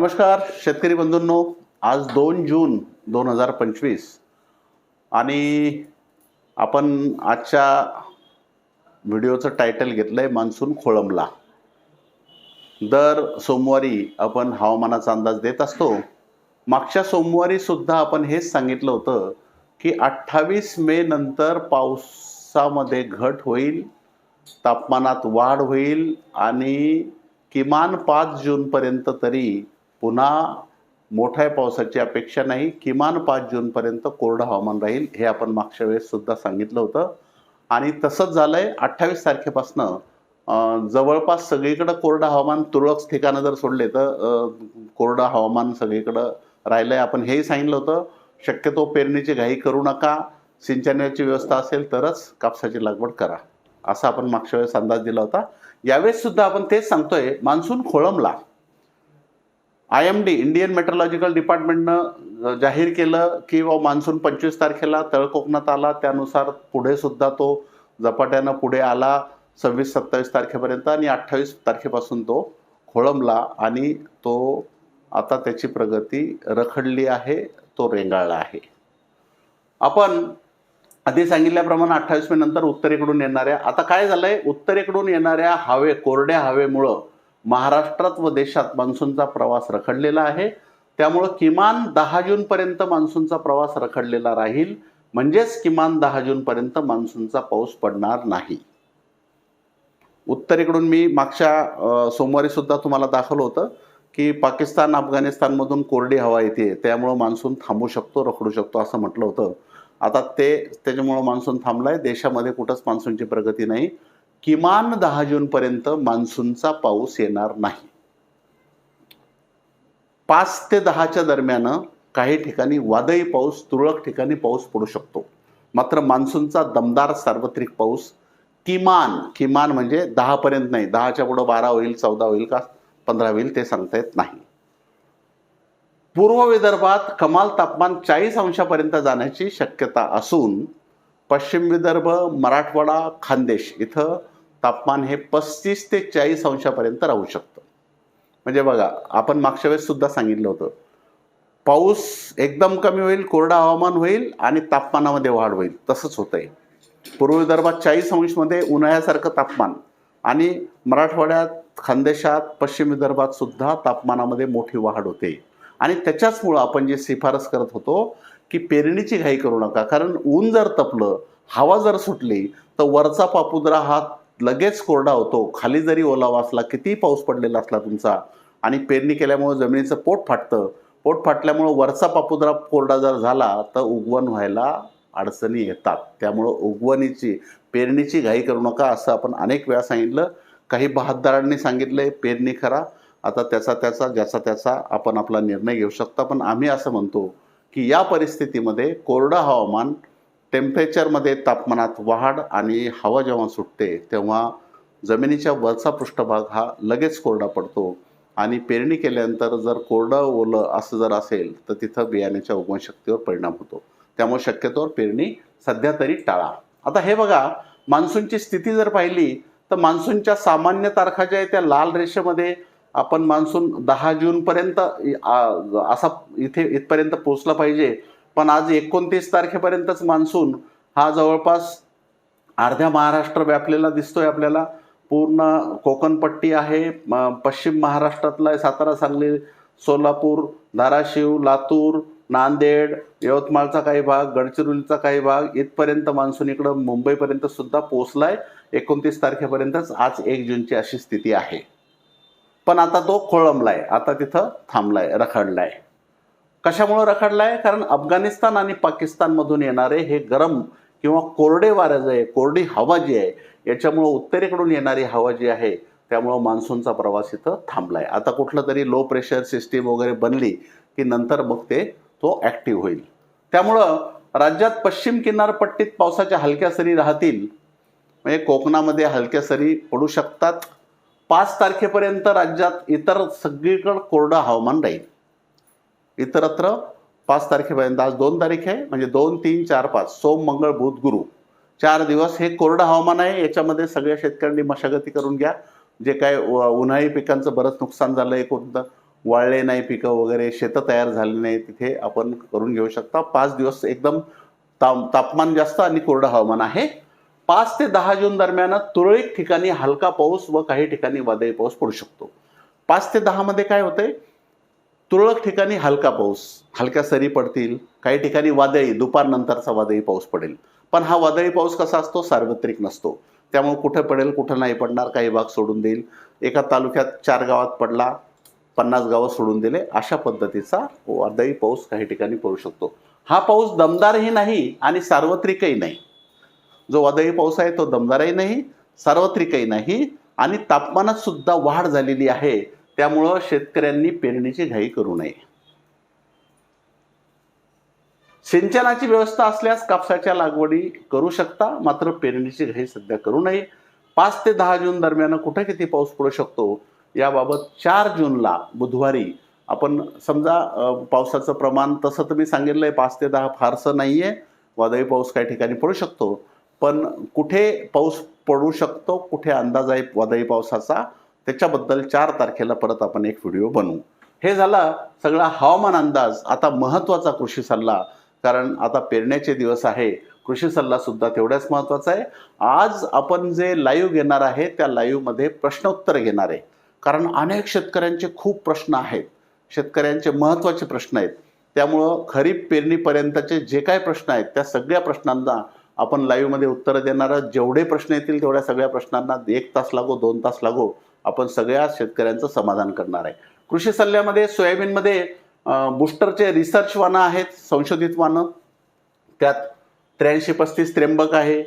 नमस्कार शेतकरी बंधूंनो. आज दोन जून दोन हजार पंचवीस आणि आपण आजच्या व्हिडिओचं टायटल घेतलं आहे मान्सून खोळंबला. दर सोमवारी आपण हवामानाचा अंदाज देत असतो. मागच्या सोमवारी सुद्धा आपण हेच सांगितलं होतं की अठ्ठावीस मे नंतर पावसामध्ये घट होईल तापमानात वाढ होईल आणि किमान पाच जूनपर्यंत तरी पुन्हा मोठ्या पावसाची अपेक्षा नाही किमान पाच जूनपर्यंत कोरडं हवामान राहील हे आपण मागच्या वेळेससुद्धा सांगितलं होतं. आणि तसंच झालं आहे अठ्ठावीस तारखेपासनं जवळपास सगळीकडं कोरडं हवामान तुरळक ठिकाणं जर सोडले तर कोरडं हवामान सगळीकडं राहिलं आहे आपण हेही सांगितलं होतं शक्यतो पेरणीची घाई करू नका सिंचनाची व्यवस्था असेल तरच कापसाची लागवड करा असा आपण मागच्या वेळेस अंदाज दिला होता. यावेळेस सुद्धा आपण तेच सांगतोय monsoon खोळंबला. I M D Indian meteorological डिपार्टमेंटनं जाहीर केलं की व मान्सून पंचवीस तारखेला तळकोकणात आला. त्यानुसार पुढे सुद्धा तो झपाट्यानं पुढे आला. सव्वीस सत्तावीस तारखेपर्यंत आणि अठ्ठावीस तारखेपासून तो खोळंबला आणि तो आता त्याची प्रगती रखडली आहे तो रेंगाळला आहे. आपण आधी सांगितल्याप्रमाणे अठ्ठावीस मे नंतर उत्तरेकडून येणाऱ्या आता काय झालंय? उत्तरेकडून येणाऱ्या हवे कोरड्या हवेमुळं महाराष्ट्रात व देशात मान्सूनचा प्रवास रखडलेला आहे. त्यामुळं किमान दहा जूनपर्यंत मान्सूनचा प्रवास रखडलेला राहील. म्हणजेच किमान दहा जूनपर्यंत मान्सूनचा पाऊस पडणार नाही. उत्तरेकडून मी मागच्या सोमवारी सुद्धा तुम्हाला दाखवलं होतं की पाकिस्तान अफगाणिस्तानमधून कोरडी हवा येते. त्यामुळं मान्सून थांबू शकतो रखडू शकतो असं म्हटलं होतं. आता ते त्याच्यामुळं मान्सून थांबलाय. देशामध्ये कुठंच मान्सूनची प्रगती नाही. किमान दहा जूनपर्यंत मान्सूनचा पाऊस येणार नाही. पाच ते दहाच्या दरम्यान काही ठिकाणी वादळी पाऊस तुरळक ठिकाणी पाऊस पडू शकतो. मात्र मान्सूनचा दमदार सार्वत्रिक पाऊस किमान किमान म्हणजे दहापर्यंत नाही. दहाच्या पुढं बारा होईल चौदा होईल का पंधरा होईल ते सांगता येत नाही. पूर्व विदर्भात कमाल तापमान चाळीस अंशापर्यंत जाण्याची शक्यता असून पश्चिम विदर्भ मराठवाडा खानदेश इथं तापमान हे पस्तीस ते चाळीस अंशापर्यंत राहू शकतं. म्हणजे बघा आपण मागच्या वेळेस सुद्धा सांगितलं होतं. पाऊस एकदम कमी होईल कोरडा हवामान होईल आणि तापमानामध्ये वाढ होईल. तसंच होतं आहे पूर्व विदर्भात चाळीस अंशमध्ये उन्हाळ्यासारखं तापमान आणि मराठवाड्यात खानदेशात पश्चिम विदर्भात सुद्धा तापमानामध्ये मोठी वाढ होते. आणि त्याच्याचमुळं आपण जे शिफारस करत होतो की पेरणीची घाई करू नका. कारण ऊन जर तपलं हवा जर सुटली तर वरचा पापुद्रा हा लगेच कोरडा होतो. खाली जरी ओलावा असला कितीही पाऊस पडलेला असला तुमचा आणि पेरणी केल्यामुळे जमिनीचं पोट फाटतं पोट फाटल्यामुळं वरचा पापुद्रा कोरडा जर झाला तर उगवण व्हायला अडचणी येतात. त्यामुळं उगवणीची पेरणीची घाई करू नका असं आपण अनेक वेळा सांगितलं. काही बहाददारांनी सांगितलंय पेरणी करा. आता त्याचा त्याचा ज्याचा त्याचा आपण आपला निर्णय घेऊ शकता. पण आम्ही असं म्हणतो की या परिस्थितीमध्ये कोरडं हवामान टेम्परेचरमध्ये तापमानात वाढ आणि हवा जेव्हा सुटते तेव्हा जमिनीच्या वरचा पृष्ठभाग हा लगेच कोरडा पडतो आणि पेरणी केल्यानंतर जर कोरडं ओलं असं जर असेल तर तिथं बियाण्याच्या उगवणशक्तीवर परिणाम होतो. त्यामुळे शक्यतोवर पेरणी सध्या तरी टाळा. आता हे बघा मान्सूनची स्थिती जर पाहिली तर मान्सूनच्या सामान्य तारखा ज्या आहे त्या लाल रेषेमध्ये आपण मान्सून दहा जूनपर्यंत असा इथे इथपर्यंत पोचला पाहिजे. पण आज एकोणतीस तारखेपर्यंतच मान्सून हा जवळपास अर्ध्या महाराष्ट्र व्यापलेला दिसतोय आपल्याला. पूर्ण कोकणपट्टी आहे म- पश्चिम महाराष्ट्रातला आहे, सातारा सांगली सोलापूर धाराशिव लातूर नांदेड यवतमाळचा काही भाग गडचिरोलीचा काही भाग इथपर्यंत मान्सून इकडं मुंबईपर्यंत सुद्धा पोचलाय एकोणतीस तारखेपर्यंतच आज एक जूनची अशी स्थिती आहे. पण आता तो खोळंबलाय आता तिथं थांबलाय रखडलाय. कशामुळं रखडलाय? कारण अफगाणिस्तान आणि पाकिस्तानमधून येणारे हे गरम किंवा कोरडे वारं जे आहे कोरडी हवा जी आहे याच्यामुळं उत्तरेकडून येणारी हवा जी आहे त्यामुळं मान्सूनचा प्रवास इथं थांबलाय. आता कुठलं तरी लो प्रेशर सिस्टीम वगैरे बनली की नंतर मग ते तो ॲक्टिव्ह होईल. त्यामुळं राज्यात पश्चिम किनारपट्टीत पावसाच्या हलक्या सरी राहतील. म्हणजे कोकणामध्ये हलक्या सरी पडू शकतात. पाच तारखेपर्यंत राज्यात इतर सगळीकडं कोरडं हवामान राहील. इतरत्र पाच तारखेपर्यंत आज दोन तारीख आहे म्हणजे दोन तीन चार पाच सोम मंगळ बुध गुरु. चार दिवस हे कोरडं हवामान आहे याच्यामध्ये सगळ्या शेतकऱ्यांनी मशागती करून घ्या. जे काय उन्हाळी पिकांचं बरंच नुकसान झालं आहे कोणतं वाळले नाही पिकं वगैरे शेतं तयार झाली नाही तिथे आपण करून घेऊ शकता. पाच दिवस एकदम ताप तापमान जास्त आणि कोरडं हवामान आहे. पाच ते दहा जून दरम्यान तुरळक ठिकाणी हलका पाऊस व काही ठिकाणी वादळी पाऊस पडू शकतो. पाच ते दहामध्ये काय होतंय? तुरळक ठिकाणी हलका पाऊस हलक्या सरी पडतील काही ठिकाणी वादळी दुपारनंतरचा वादळी पाऊस पडेल. पण हा वादळी पाऊस कसा असतो? सार्वत्रिक नसतो. त्यामुळे कुठे पडेल कुठं नाही पडणार काही भाग सोडून देईल. एका तालुक्यात चार गावात पडला पन्नास गावं सोडून दिले अशा पद्धतीचा वादळी पाऊस काही ठिकाणी पडू शकतो. हा पाऊस दमदारही नाही आणि सार्वत्रिकही नाही. जो वादळी पाऊस आहे तो दमदारही नाही सार्वत्रिकही नाही आणि तापमानात सुद्धा वाढ झालेली आहे. त्यामुळं शेतकऱ्यांनी पेरणीची घाई करू नये. सिंचनाची व्यवस्था असल्यास कापसाच्या लागवडी करू शकता मात्र पेरणीची घाई सध्या करू नये. पाच ते दहा जून दरम्यान कुठे किती पाऊस पडू शकतो याबाबत चार जूनला बुधवारी आपण समजा पावसाचं प्रमाण तसं तुम्ही सांगितलं आहे पाच ते दहा फारसं नाही आहे वादळी पाऊस काही ठिकाणी पडू शकतो. पण कुठे पाऊस पडू शकतो कुठे अंदाज आहे वादळी पावसाचा त्याच्याबद्दल चार तारखेला परत आपण एक व्हिडिओ बनवू. हे झाला सगळा हवामान अंदाज. आता महत्त्वाचा कृषी सल्ला. कारण आता पेरण्याचे दिवस आहे. कृषी सल्ला सुद्धा तेवढ्याच महत्त्वाचा आहे. आज आपण जे लाईव्ह घेणार आहे त्या लाईव्हमध्ये प्रश्नोत्तर घेणार आहे. कारण अनेक शेतकऱ्यांचे खूप प्रश्न आहेत. शेतकऱ्यांचे महत्त्वाचे प्रश्न आहेत. त्यामुळं खरीप पेरणीपर्यंतचे जे काय प्रश्न आहेत त्या सगळ्या प्रश्नांना आपण लाईव्हमध्ये उत्तरं देणार जेवढे प्रश्न येतील तेवढ्या सगळ्या प्रश्नांना एक तास लागो दोन तास लागो. आपण सगळ्या शेतकऱ्यांचं समाधान करणार आहे. कृषी सल्ल्यामध्ये सोयाबीनमध्ये बुस्टरचे बूस्टरचे रिसर्च वानं आहेत संशोधित वानं त्यात त्र्याऐंशी पस्तीस त्र्यंबक आहे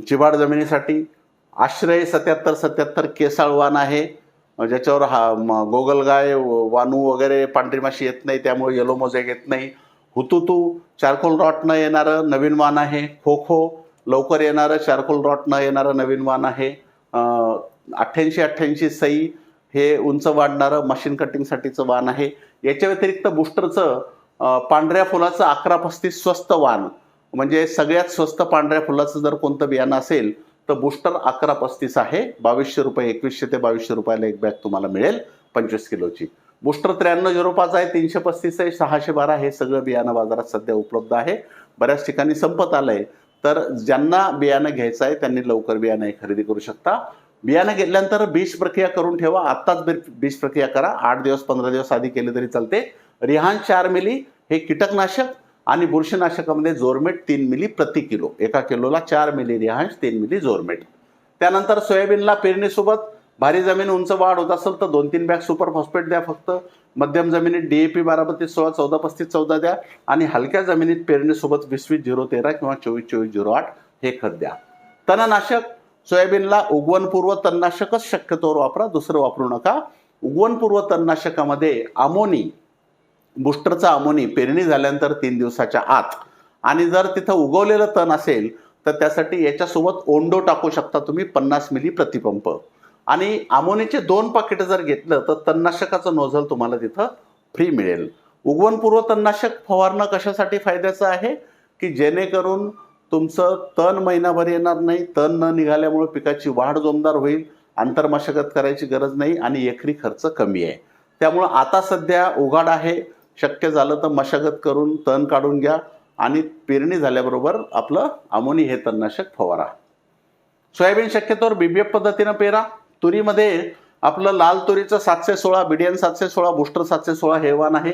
चिबाड जमिनीसाठी. आश्रय सत्याहत्तर सत्याहत्तर केसाळ वाण आहे ज्याच्यावर हा म- गोगलगाय वानू वगैरे पांढरी माशी येत नाही त्यामुळे येलो मोजेक येत नाही. हुतुतू चारकोल रॉट न येणारं नवीन वाण आहे खो खो लवकर येणारं चारकोल रॉट न येणारं नवीन वाण आहे. अठ्ठ्याऐंशी अठ्ठ्याऐंशी सई हे उंच वाढणारं मशीन कटिंगसाठीचं वाण आहे. याच्या व्यतिरिक्त बुस्टरचं पांढऱ्या फुलाचं अकरा पस्तीस स्वस्त वाण म्हणजे सगळ्यात स्वस्त पांढऱ्या फुलाचं जर कोणतं बियाणं असेल तर बुस्टर अकरा पस्तीस आहे. बावीसशे रुपये एकवीसशे ते बावीसशे रुपयाला एक बॅग तुम्हाला मिळेल पंचवीस किलोची. बुस्टर त्र्याण्णव झिरो पाच आहे तीनशे पस्तीस आहे सहाशे बारा हे सगळं बियाणं बाजारात सध्या उपलब्ध आहे. बऱ्याच ठिकाणी संपत आलं आहे तर ज्यांना बियाणं घ्यायचं आहे त्यांनी लवकर बियाणं हे खरेदी करू शकता. बियाणं घेतल्यानंतर बीज प्रक्रिया करून ठेवा. आत्ताच बीज प्रक्रिया करा. आठ दिवस पंधरा दिवस आधी केले तरी चालते. रिहान चार मिली हे कीटकनाशक आणि बुरशीनाशकामध्ये जोरमेट तीन मिली प्रति किलो. एका किलोला चार मिली रिहांश तीन मिली जोरमेट. त्यानंतर सोयाबीनला पेरणीसोबत भारी जमीन उंच वाढ होत असेल तर दोन तीन बॅग सुपर फॉस्फेट द्या फक्त. मध्यम जमिनीत डीएपी बारा बत्तीस सोळा चौदा पस्तीस चौदा द्या आणि हलक्या जमिनीत पेरणीसोबत वीस वीस झिरो तेरा किंवा चोवीस चोवीस झिरो आठ हे खत द्या. तणनाशक सोयाबीनला उगवणपूर्व तणनाशकच शक्यतोवर वापरा दुसरं वापरू नका. उगवणपूर्व तणनाशकामध्ये अमोनी बुस्टरचा अमोनी पेरणी झाल्यानंतर तीन दिवसाच्या आत. आणि जर तिथं उगवलेलं तण असेल तर त्यासाठी याच्यासोबत ओंडो टाकू शकता तुम्ही पन्नास मिली प्रतिपंप. आणि अमोनीचे दोन पाकिट जर घेतलं तर तणनाशकाचं नोझल तुम्हाला तिथं फ्री मिळेल. उगवणपूर्व तणनाशक फवारणं कशासाठी फायद्याचं आहे? की जेणेकरून तुमचं तण महिनाभर येणार नाही. तण न निघाल्यामुळे पिकाची वाढ जोमदार होईल. आंतरमशागत करायची गरज नाही आणि एकरी खर्च कमी आहे. त्यामुळं आता सध्या उघाड आहे. शक्य झालं तर मशागत करून तण काढून घ्या आणि पेरणी झाल्याबरोबर आपलं अमोनी हे तणनाशक फवारा. सोयाबीन शक्यतोवर बीबीएफ पद्धतीनं पेरा. तुरीमध्ये आपलं लाल तुरीचं सातशे सोळा बिडियन सातशे सोळा बुस्टर सातशे सोळा हे वाण आहे.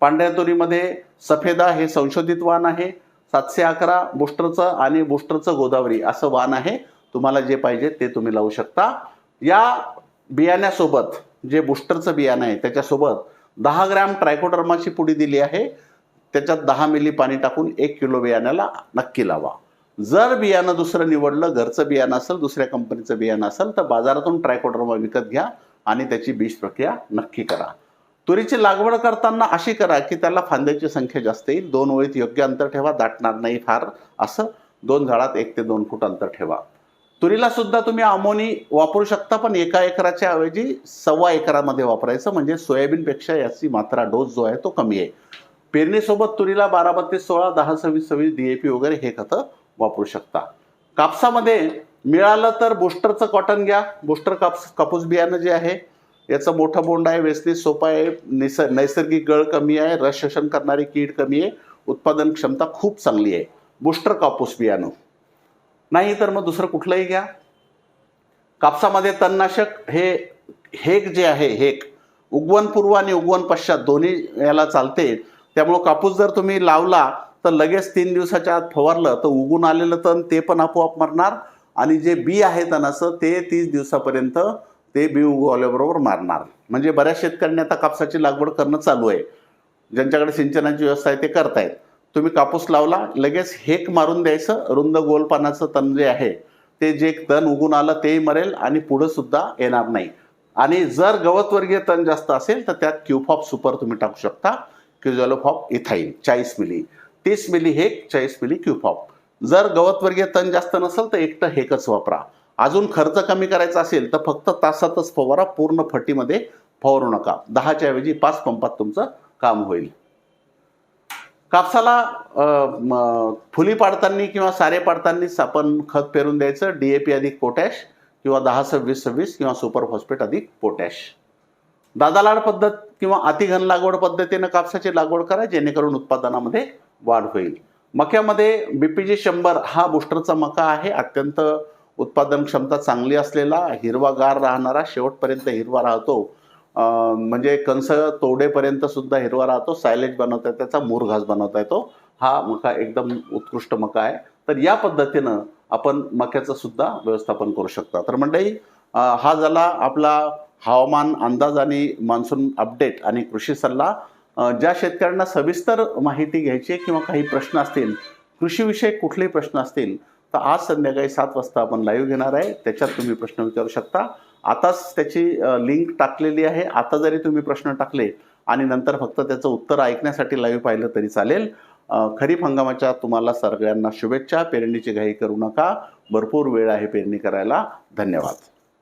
पांढऱ्या तुरीमध्ये सफेदा हे संशोधित वाण आहे. सातशे अकरा बुस्टरचं आणि बुस्टरचं गोदावरी असं वाण आहे. तुम्हाला जे पाहिजे ते तुम्ही लावू शकता. या बियाण्यासोबत जे बुस्टरचं बियाणं आहे त्याच्यासोबत दहा ग्रॅम ट्रायकोडर्माची पुडी दिली आहे. त्याच्यात दहा मिली पाणी टाकून एक किलो बियाण्याला नक्की लावा. जर बियाणं दुसरं निवडलं घरचं बियाणं असेल दुसऱ्या कंपनीचं बियाणं असेल तर बाजारातून ट्रायकोडर्मा विकत घ्या आणि त्याची बीज प्रक्रिया नक्की करा. तुरीची लागवड करताना अशी करा की त्याला फांद्याची संख्या जास्त येईल. दोन ओळीत योग्य अंतर ठेवा दाटणार नाही फार. असं दोन झाडात एक ते दोन फूट अंतर ठेवा. तुरीला सुद्धा तुम्ही अमोनी वापरू शकता पण एका एकराच्या ऐवजी सव्वा एकरामध्ये वापरायचं. म्हणजे सोयाबीनपेक्षा याची मात्रा डोस जो आहे तो कमी आहे. पेरणीसोबत तुरीला बारा बत्तीस सोळा दहा सव्वीस सव्वीस पी वगैरे हे खतं वापरू शकता. कापसामध्ये मिळालं तर बुस्टरचं कॉटन घ्या. बुस्टर कापस कापूस बियाणं जे आहे याचा मोठा बोंड आहे व्यवस्थित सोपा आहे निस नैसर्गिक गळ कमी आहे रस शोषण करणारी कीड कमी आहे उत्पादन क्षमता खूप चांगली आहे. बुस्टर कापूस बियाणं. नाही तर मग दुसरं कुठलंही घ्या. कापसामध्ये तणनाशक हे हेक जे आहे हेक उगवणपूर्व आणि उगवण पश्चात दोन्ही याला चालते. त्यामुळं कापूस जर तुम्ही लावला तर लगेच तीन दिवसाच्या आत फवारलं तर उगून आलेलं तण ते पण आपोआप मरणार आणि जे बी आहे तणाचं ते तीस दिवसापर्यंत ते बी उगवल्याबरोबर मारणार. म्हणजे बऱ्याच शेतकऱ्यांनी आता कापसाची लागवड करणं चालू आहे. ज्यांच्याकडे सिंचनाची व्यवस्था आहे ते करतायत. तुम्ही कापूस लावला लगेच हेक मारून द्यायचं रुंद गोल पानाचं तण जे आहे ते जे तण उगून आलं तेही मरेल आणि पुढं सुद्धा येणार नाही. आणि जर गवतवर्गीय तण जास्त असेल तर त्यात क्युफॉप सुपर तुम्ही टाकू शकता. क्युझॉलोफॉप इथाईल चाळीस मिली. तीस मिली हेक चाळीस मिली क्युफॉप जर गवतवर्गीय तण जास्त नसेल तर एकटं हेकच वापरा. अजून खर्च कमी करायचा असेल तर फक्त तासातच फवारा पूर्ण फटीमध्ये फवारू नका. दहाच्या ऐवजी पाच पंपात तुमचं काम होईल. कापसाला फुली पाडताना किंवा सारे पाडतानाच आपण खत पेरून द्यायचं. डी ए पी अधिक पोटॅश किंवा दहा सव्वीस सव्वीस किंवा सुपर फॉस्फेट अधिक पोटॅश. दादालाड पद्धत किंवा अतिघन लागवड पद्धतीनं कापसाची लागवड करा जेणेकरून उत्पादनामध्ये वाढ होईल. मक्यामध्ये बीपीजी शंभर हा बुस्टरचा मका आहे. अत्यंत उत्पादन क्षमता चांगली असलेला हिरवागार राहणारा शेवटपर्यंत हिरवा राहतो. म्हणजे कंस तोडेपर्यंत सुद्धा हिरवा राहतो सायलेज बनवता येतो त्याचा मूर घास बनवता येतो. हा मका एकदम उत्कृष्ट मका आहे. तर या पद्धतीनं आपण मक्याचं सुद्धा व्यवस्थापन करू शकता. तर मंडळी हा झाला आपला हवामान अंदाज आणि मान्सून अपडेट आणि कृषी सल्ला. ज्या शेतकऱ्यांना सविस्तर माहिती घ्यायची आहे किंवा काही प्रश्न असतील कृषीविषयक कुठलेही प्रश्न असतील तर आज संध्याकाळी सात वाजता आपण लाईव्ह घेणार आहे. त्याच्यात तुम्ही प्रश्न विचारू शकता. आताच त्याची लिंक टाकलेली आहे. आता जरी तुम्ही प्रश्न टाकले आणि नंतर फक्त त्याचं उत्तर ऐकण्यासाठी लाईव्ह पाहिलं तरी चालेल. खरीप हंगामाच्या तुम्हाला सगळ्यांना शुभेच्छा. पेरणीची घाई करू नका. भरपूर वेळ आहे पेरणी करायला. धन्यवाद.